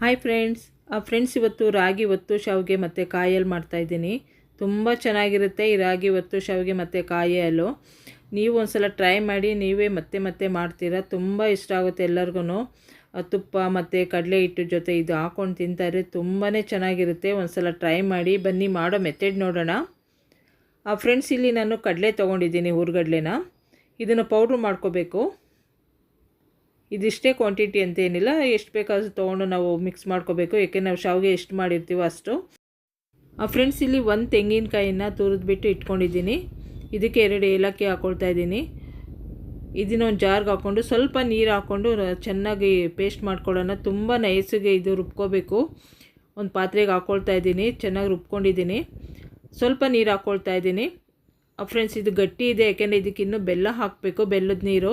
Hi friends friends ಇವತ್ತು ರಾಗಿ ಒತ್ತು ಶಾವಿಗೆ ಮತ್ತು ಕಾಯಲ್ಲಿ ಮಾಡ್ತಾಯಿದ್ದೀನಿ ತುಂಬ ಚೆನ್ನಾಗಿರುತ್ತೆ ಈ ರಾಗಿ ಒತ್ತು ಶಾವಿಗೆ ಮತ್ತು ಕಾಯಲು. ನೀವು ಒಂದು ಸಲ ಟ್ರೈ ಮಾಡಿ ನೀವೇ ಮತ್ತೆ ಮತ್ತೆ ಮಾಡ್ತೀರಾ. ತುಂಬ ಇಷ್ಟ ಆಗುತ್ತೆ ಎಲ್ಲರಿಗೂ ತುಪ್ಪ ಮತ್ತು ಕಡಲೆ ಹಿಟ್ಟು ಜೊತೆ ಇದು ಹಾಕ್ಕೊಂಡು ತಿಂತಾರೆ ತುಂಬಾ ಚೆನ್ನಾಗಿರುತ್ತೆ. ಒಂದು ಸಲ ಟ್ರೈ ಮಾಡಿ ಬನ್ನಿ ಮಾಡೋ ಮೆಥಡ್ ನೋಡೋಣ. ಫ್ರೆಂಡ್ಸ್ ಇಲ್ಲಿ ನಾನು ಕಡಲೆ ತೊಗೊಂಡಿದ್ದೀನಿ ಹುರ್ಗಡ್ಲೆನ ಇದನ್ನು ಪೌಡ್ರ್ ಮಾಡ್ಕೋಬೇಕು. ಇದಿಷ್ಟೇ ಕ್ವಾಂಟಿಟಿ ಅಂತೇನಿಲ್ಲ. ಎಷ್ಟು ಬೇಕಾದ್ರೂ ತೊಗೊಂಡು ನಾವು ಮಿಕ್ಸ್ ಮಾಡ್ಕೋಬೇಕು. ಏಕೆ ನಾವು ಶಾವಿಗೆ ಎಷ್ಟು ಮಾಡಿರ್ತೀವೋ ಅಷ್ಟು. ಫ್ರೆಂಡ್ಸ್ ಇಲ್ಲಿ ಒಂದು ತೆಂಗಿನಕಾಯಿನ ತುರಿದ್ಬಿಟ್ಟು ಇಟ್ಕೊಂಡಿದ್ದೀನಿ. ಇದಕ್ಕೆ ಎರಡು ಏಲಕ್ಕಿ ಹಾಕ್ಕೊಳ್ತಾ ಇದ್ದೀನಿ. ಇದನ್ನೊಂದು ಜಾರ್ಗೆ ಹಾಕ್ಕೊಂಡು ಸ್ವಲ್ಪ ನೀರು ಹಾಕ್ಕೊಂಡು ಚೆನ್ನಾಗಿ ಪೇಸ್ಟ್ ಮಾಡ್ಕೊಳ್ಳೋಣ. ತುಂಬ ನೈಸಿಗೆ ಇದು ರುಬ್ಕೋಬೇಕು. ಒಂದು ಪಾತ್ರೆಗೆ ಹಾಕ್ಕೊಳ್ತಾ ಇದ್ದೀನಿ. ಚೆನ್ನಾಗಿ ರುಬ್ಕೊಂಡಿದ್ದೀನಿ. ಸ್ವಲ್ಪ ನೀರು ಹಾಕ್ಕೊಳ್ತಾ ಇದ್ದೀನಿ. ಫ್ರೆಂಡ್ಸ್ ಇದು ಗಟ್ಟಿ ಇದೆ. ಯಾಕೆಂದರೆ ಇದಕ್ಕೆ ಇನ್ನೂ ಬೆಲ್ಲ ಹಾಕಬೇಕು. ಬೆಲ್ಲದ ನೀರು.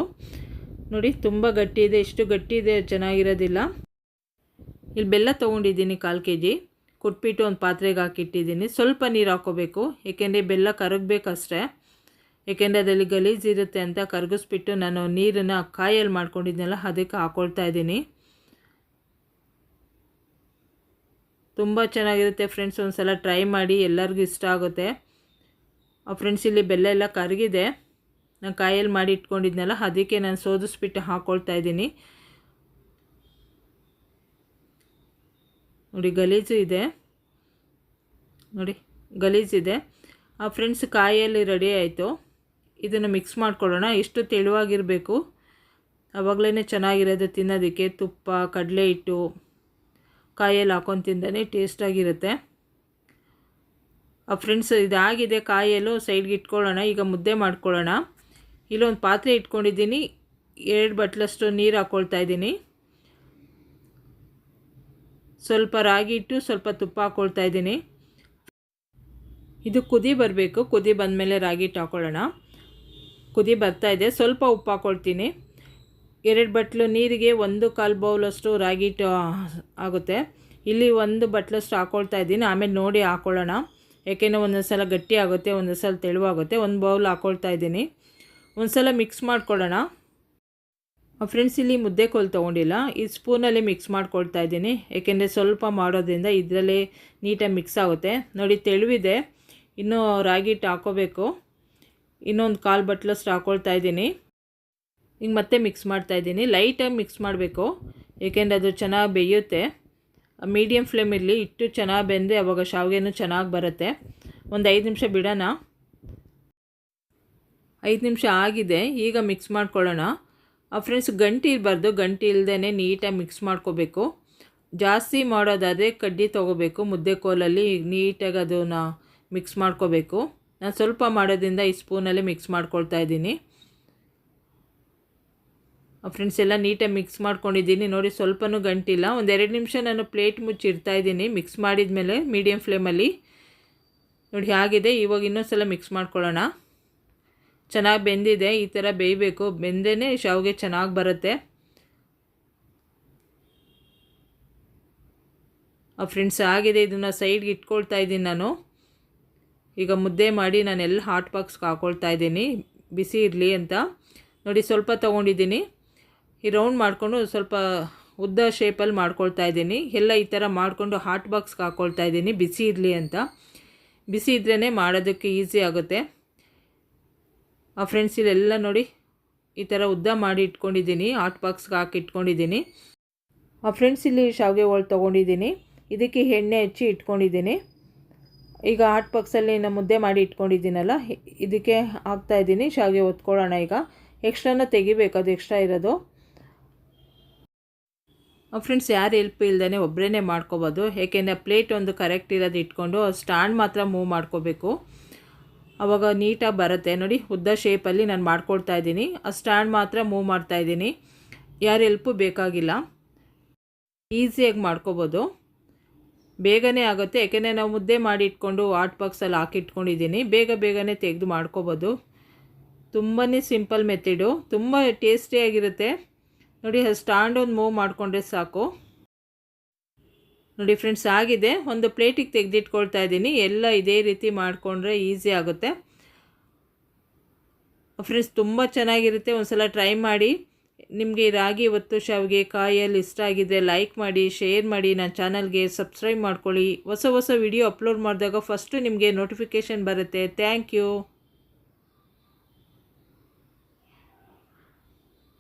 ನೋಡಿ, ತುಂಬ ಗಟ್ಟಿ ಇದೆ ಎಷ್ಟು ಗಟ್ಟಿ ಇದೆ, ಚೆನ್ನಾಗಿರೋದಿಲ್ಲ. ಇಲ್ಲಿ ಬೆಲ್ಲ ತೊಗೊಂಡಿದ್ದೀನಿ ಕಾಲು ಕೆ ಜಿ ಕೊಟ್ಬಿಟ್ಟು ಒಂದು ಪಾತ್ರೆಗೆ ಹಾಕಿಟ್ಟಿದ್ದೀನಿ. ಸ್ವಲ್ಪ ನೀರು ಹಾಕೋಬೇಕು, ಏಕೆಂದರೆ ಬೆಲ್ಲ ಕರಗಬೇಕಷ್ಟೇ. ಏಕೆಂದರೆ ಅದರಲ್ಲಿ ಗಲೀಜಿರುತ್ತೆ ಅಂತ ಕರಗಿಸ್ಬಿಟ್ಟು ನಾನು ನೀರನ್ನು ಕಾಯಲ್ಲಿ ಮಾಡ್ಕೊಂಡಿದ್ನಲ್ಲ, ಅದಕ್ಕೆ ಹಾಕೊಳ್ತಾ ಇದ್ದೀನಿ. ತುಂಬ ಚೆನ್ನಾಗಿರುತ್ತೆ ಫ್ರೆಂಡ್ಸ್ ಒಂದು ಸಲ ಟ್ರೈ ಮಾಡಿ, ಎಲ್ಲರಿಗೂ ಇಷ್ಟ ಆಗುತ್ತೆ. ಫ್ರೆಂಡ್ಸ್, ಇಲ್ಲಿ ಬೆಲ್ಲ ಎಲ್ಲ ಕರಗಿದೆ. ನಾನು ಕಾಯಲ್ಲಿ ಮಾಡಿ ಇಟ್ಕೊಂಡಿದ್ನಲ್ಲ, ಅದಕ್ಕೆ ನಾನು ಸೋದಿಸ್ಬಿಟ್ಟು ಹಾಕ್ಕೊಳ್ತಾ ಇದ್ದೀನಿ. ನೋಡಿ, ಗಲೀಜು ಇದೆ. ನೋಡಿ ಗಲೀಜಿದೆ ಆ ಫ್ರೆಂಡ್ಸ್ ಕಾಯಲ್ಲಿ ರೆಡಿ ಆಯಿತು. ಇದನ್ನು ಮಿಕ್ಸ್ ಮಾಡ್ಕೊಳ್ಳೋಣ. ಎಷ್ಟು ತೆಳುವಾಗಿರಬೇಕು. ಆವಾಗಲೇ ಚೆನ್ನಾಗಿರೋದು ತಿನ್ನೋದಕ್ಕೆ ತುಪ್ಪ, ಕಡಲೆ ಹಿಟ್ಟು, ಕಾಯಲ್ಲಿ ಹಾಕೊಂಡು ತಿಂದೇ ಟೇಸ್ಟಾಗಿರುತ್ತೆ ಆ ಫ್ರೆಂಡ್ಸ್ ಇದಾಗಿದೆ ಕಾಯಲ್ಲೂ ಸೈಡ್ಗೆ ಇಟ್ಕೊಳ್ಳೋಣ. ಈಗ ಮುದ್ದೆ ಮಾಡ್ಕೊಳ್ಳೋಣ. ಇಲ್ಲೊಂದು ಪಾತ್ರೆ ಇಟ್ಕೊಂಡಿದ್ದೀನಿ. ಎರಡು ಬಟ್ಲಷ್ಟು ನೀರು ಹಾಕ್ಕೊಳ್ತಾ ಇದ್ದೀನಿ. ಸ್ವಲ್ಪ ರಾಗಿ ಇಟ್ಟು ಸ್ವಲ್ಪ ತುಪ್ಪ ಹಾಕ್ಕೊಳ್ತಾ ಇದ್ದೀನಿ. ಇದು ಕುದಿ ಬರಬೇಕು. ಕುದಿ ಬಂದಮೇಲೆ ರಾಗಿ ಹಿಟ್ಟು ಹಾಕ್ಕೊಳ್ಳೋಣ ಕುದಿ ಬರ್ತಾ ಇದೆ. ಸ್ವಲ್ಪ ಉಪ್ಪು ಹಾಕ್ಕೊಳ್ತೀನಿ ಎರಡು ಬಟ್ಲು ನೀರಿಗೆ ಒಂದು ಕಾಲು ಬೌಲಷ್ಟು ರಾಗಿ ಹಿಟ್ಟು ಆಗುತ್ತೆ. ಇಲ್ಲಿ ಒಂದು ಬಟ್ಲಷ್ಟು ಹಾಕ್ಕೊಳ್ತಾ ಇದ್ದೀನಿ. ಆಮೇಲೆ ನೋಡಿ ಹಾಕ್ಕೊಳ್ಳೋಣ ಯಾಕೆಂದರೆ ಒಂದೊಂದು ಸಲ ಗಟ್ಟಿ ಆಗುತ್ತೆ ಒಂದೊಂದು ಸಲ ತೆಳುವಾಗುತ್ತೆ. ಒಂದು ಬೌಲ್ ಹಾಕ್ಕೊಳ್ತಾ ಇದ್ದೀನಿ. ಒಂದು ಸಲ ಮಿಕ್ಸ್ ಮಾಡ್ಕೊಳ್ಳೋಣ ಫ್ರೆಂಡ್ಸ್ ಇಲ್ಲಿ ಮುದ್ದೆ ಕೋಲು ತೊಗೊಂಡಿಲ್ಲ. ಈ ಸ್ಪೂನಲ್ಲಿ ಮಿಕ್ಸ್ ಮಾಡ್ಕೊಳ್ತಾ ಇದ್ದೀನಿ. ಏಕೆಂದರೆ ಸ್ವಲ್ಪ ಮಾಡೋದ್ರಿಂದ ಇದರಲ್ಲೇ ನೀಟಾಗಿ ಮಿಕ್ಸ್ ಆಗುತ್ತೆ. ನೋಡಿ, ತೆಳುವಿದೆ. ಇನ್ನೂ ರಾಗಿ ಹಿಟ್ಟು ಹಾಕೋಬೇಕು. ಇನ್ನೊಂದು ಕಾಲು ಬಟ್ಲಷ್ಟು ಹಾಕ್ಕೊಳ್ತಾ ಇದ್ದೀನಿ. ಈಗ ಮತ್ತೆ ಮಿಕ್ಸ್ ಮಾಡ್ತಾ ಇದ್ದೀನಿ. ಲೈಟಾಗಿ ಮಿಕ್ಸ್ ಮಾಡಬೇಕು. ಏಕೆಂದರೆ ಅದು ಚೆನ್ನಾಗಿ ಬೇಯುತ್ತೆ. ಮೀಡಿಯಮ್ ಫ್ಲೇಮಲ್ಲಿ ಇಟ್ಟು ಚೆನ್ನಾಗಿ ಬೆಂದರೆ ಅವಾಗ ಶಾವಿಗೆನೂ ಚೆನ್ನಾಗಿ ಬರುತ್ತೆ. ಒಂದು ಐದು ನಿಮಿಷ ಬಿಡೋಣ. ಐದು ನಿಮಿಷ ಆಗಿದೆ, ಈಗ ಮಿಕ್ಸ್ ಮಾಡ್ಕೊಳ್ಳೋಣ. ಫ್ರೆಂಡ್ಸ್ ಗಂಟಿ ಇರಬಾರ್ದು. ಗಂಟಿ ಇಲ್ಲದೇ ನೀಟಾಗಿ ಮಿಕ್ಸ್ ಮಾಡ್ಕೋಬೇಕು. ಜಾಸ್ತಿ ಮಾಡೋದಾದರೆ ಕಡ್ಡಿ ತೊಗೋಬೇಕು. ಮುದ್ದೆ ಕೋಲಲ್ಲಿ ನೀಟಾಗಿ ಅದನ್ನು ಮಿಕ್ಸ್ ಮಾಡ್ಕೋಬೇಕು. ನಾನು ಸ್ವಲ್ಪ ಮಾಡೋದ್ರಿಂದ ಈ ಸ್ಪೂನಲ್ಲಿ ಮಿಕ್ಸ್ ಮಾಡ್ಕೊಳ್ತಾ ಇದ್ದೀನಿ. ಫ್ರೆಂಡ್ಸ್ ಎಲ್ಲ ನೀಟಾಗಿ ಮಿಕ್ಸ್ ಮಾಡ್ಕೊಂಡಿದ್ದೀನಿ. ನೋಡಿ, ಸ್ವಲ್ಪನೂ ಗಂಟಿಲ್ಲ ಒಂದು ಎರಡು ನಿಮಿಷ ನಾನು ಪ್ಲೇಟ್ ಮುಚ್ಚಿಡ್ತಾ ಇದ್ದೀನಿ. ಮಿಕ್ಸ್ ಮಾಡಿದ ಮೇಲೆ ಮೀಡಿಯಮ್ ಫ್ಲೇಮಲ್ಲಿ ನೋಡಿ ಆಗಿದೆ ಇವಾಗ ಇನ್ನೊಂದು ಸಲ ಮಿಕ್ಸ್ ಮಾಡ್ಕೊಳ್ಳೋಣ. ಚೆನ್ನಾಗಿ ಬೆಂದಿದೆ, ಈ ಥರ ಬೇಯಬೇಕು. ಬೆಂದೇ ಶಾವಿಗೆ ಚೆನ್ನಾಗಿ ಬರುತ್ತೆ. ಫ್ರೆಂಡ್ಸ್, ಆಗಿದೆ. ಇದನ್ನು ಸೈಡ್ಗೆ ಇಟ್ಕೊಳ್ತಾ ಇದ್ದೀನಿ ನಾನು. ಈಗ ಮುದ್ದೆ ಮಾಡಿ ನಾನೆಲ್ಲ ಹಾಟ್ ಬಾಕ್ಸ್ಗೆ ಹಾಕ್ಕೊಳ್ತಾ ಇದ್ದೀನಿ. ಬಿಸಿ ಇರಲಿ ಅಂತ. ನೋಡಿ, ಸ್ವಲ್ಪ ತೊಗೊಂಡಿದ್ದೀನಿ. ಈ ರೌಂಡ್ ಮಾಡಿಕೊಂಡು ಸ್ವಲ್ಪ ಉದ್ದ ಶೇಪಲ್ಲಿ ಮಾಡ್ಕೊಳ್ತಾ ಇದ್ದೀನಿ. ಎಲ್ಲ ಈ ಥರ ಮಾಡಿಕೊಂಡು ಹಾಟ್ ಬಾಕ್ಸ್ಗೆ ಹಾಕ್ಕೊಳ್ತಾ ಇದ್ದೀನಿ. ಬಿಸಿ ಇರಲಿ ಅಂತ. ಬಿಸಿ ಇದ್ರೇ ಮಾಡೋದಕ್ಕೆ ಈಸಿ ಆಗುತ್ತೆ. ಫ್ರೆಂಡ್ಸ್ ಇಲ್ಲೆಲ್ಲ ನೋಡಿ ಈ ಥರ ಉದ್ದ ಮಾಡಿ ಇಟ್ಕೊಂಡಿದ್ದೀನಿ ಹಾಟ್ ಬಾಕ್ಸ್ಗೆ ಹಾಕಿ ಇಟ್ಕೊಂಡಿದ್ದೀನಿ. ಆ ಫ್ರೆಂಡ್ಸ್ ಇಲ್ಲಿ ಶಾವಿಗೆ ಹೋಳು ತೊಗೊಂಡಿದ್ದೀನಿ, ಇದಕ್ಕೆ ಎಣ್ಣೆ ಹಚ್ಚಿ ಇಟ್ಕೊಂಡಿದ್ದೀನಿ. ಈಗ ಹಾಟ್ ಬಾಕ್ಸಲ್ಲಿ ನಾನು ಮುದ್ದೆ ಮಾಡಿ ಇಟ್ಕೊಂಡಿದ್ದೀನಲ್ಲ, ಇದಕ್ಕೆ ಹಾಕ್ತಾಯಿದ್ದೀನಿ ಶಾವಿಗೆ ಒತ್ಕೊಳ್ಳೋಣ ಈಗ. ಎಕ್ಸ್ಟ್ರಾನ ತೆಗಿಬೇಕು, ಅದು ಎಕ್ಸ್ಟ್ರಾ ಇರೋದು. ಫ್ರೆಂಡ್ಸ್ ಯಾರು ಹೆಲ್ಪ್ ಇಲ್ಲದೇ ಒಬ್ಬರೇ ಮಾಡ್ಕೋಬೋದು, ಏಕೆಂದರೆ ಪ್ಲೇಟ್ ಒಂದು ಕರೆಕ್ಟ್ ಇರೋದು ಇಟ್ಕೊಂಡು ಸ್ಟ್ಯಾಂಡ್ ಮಾತ್ರ ಮೂವ್ ಮಾಡ್ಕೋಬೇಕು. ಆವಾಗ ನೀಟಾಗಿ ಬರುತ್ತೆ. ನೋಡಿ, ಉದ್ದ ಶೇಪಲ್ಲಿ ನಾನು ಮಾಡ್ಕೊಳ್ತಾ ಇದ್ದೀನಿ. ಆ ಸ್ಟ್ಯಾಂಡ್ ಮಾತ್ರ ಮೂವ್ ಮಾಡ್ತಾ ಇದ್ದೀನಿ. ಯಾರು ಹೆಲ್ಪು ಬೇಕಾಗಿಲ್ಲ. ಈಸಿಯಾಗಿ ಮಾಡ್ಕೋಬೋದು. ಬೇಗನೆ ಆಗುತ್ತೆ. ಯಾಕೆಂದರೆ ನಾವು ಮುದ್ದೆ ಮಾಡಿ ಇಟ್ಕೊಂಡು ವಾಟ್ ಬಾಕ್ಸಲ್ಲಿ ಹಾಕಿಟ್ಕೊಂಡಿದ್ದೀನಿ ಬೇಗ ಬೇಗನೆ ತೆಗೆದು ಮಾಡ್ಕೋಬೋದು. ತುಂಬಾ ಸಿಂಪಲ್ ಮೆಥಡು ತುಂಬ ಟೇಸ್ಟಿಯಾಗಿರುತ್ತೆ ನೋಡಿ ಸ್ಟ್ಯಾಂಡ್ ಒಂದು ಮೂವ್ ಮಾಡಿಕೊಂಡ್ರೆ ಸಾಕು. ನೋಡಿ ಫ್ರೆಂಡ್ಸ್ ಆಗಿದೆ. ಒಂದು ಪ್ಲೇಟಿಗೆ ತೆಗೆದಿಟ್ಕೊಳ್ತಾ ಇದ್ದೀನಿ. ಎಲ್ಲ ಇದೇ ರೀತಿ ಮಾಡಿಕೊಂಡ್ರೆ ಈಸಿ ಆಗುತ್ತೆ. ಫ್ರೆಂಡ್ಸ್ ತುಂಬ ಚೆನ್ನಾಗಿರುತ್ತೆ. ಒಂದು ಸಲ ಟ್ರೈ ಮಾಡಿ. ನಿಮಗೆ ರಾಗಿ ಒತ್ತು ಶಾವಿಗೆ ಕಾಯಲ್ಲಿ ಇಷ್ಟ ಆಗಿದೆ ಲೈಕ್ ಮಾಡಿ ಶೇರ್ ಮಾಡಿ. ನನ್ನ ಚಾನಲ್ಗೆ ಸಬ್ಸ್ಕ್ರೈಬ್ ಮಾಡ್ಕೊಳ್ಳಿ. ಹೊಸ ಹೊಸ ವಿಡಿಯೋ ಅಪ್ಲೋಡ್ ಮಾಡಿದಾಗ ಫಸ್ಟು ನಿಮಗೆ ನೋಟಿಫಿಕೇಷನ್ ಬರುತ್ತೆ. Thank you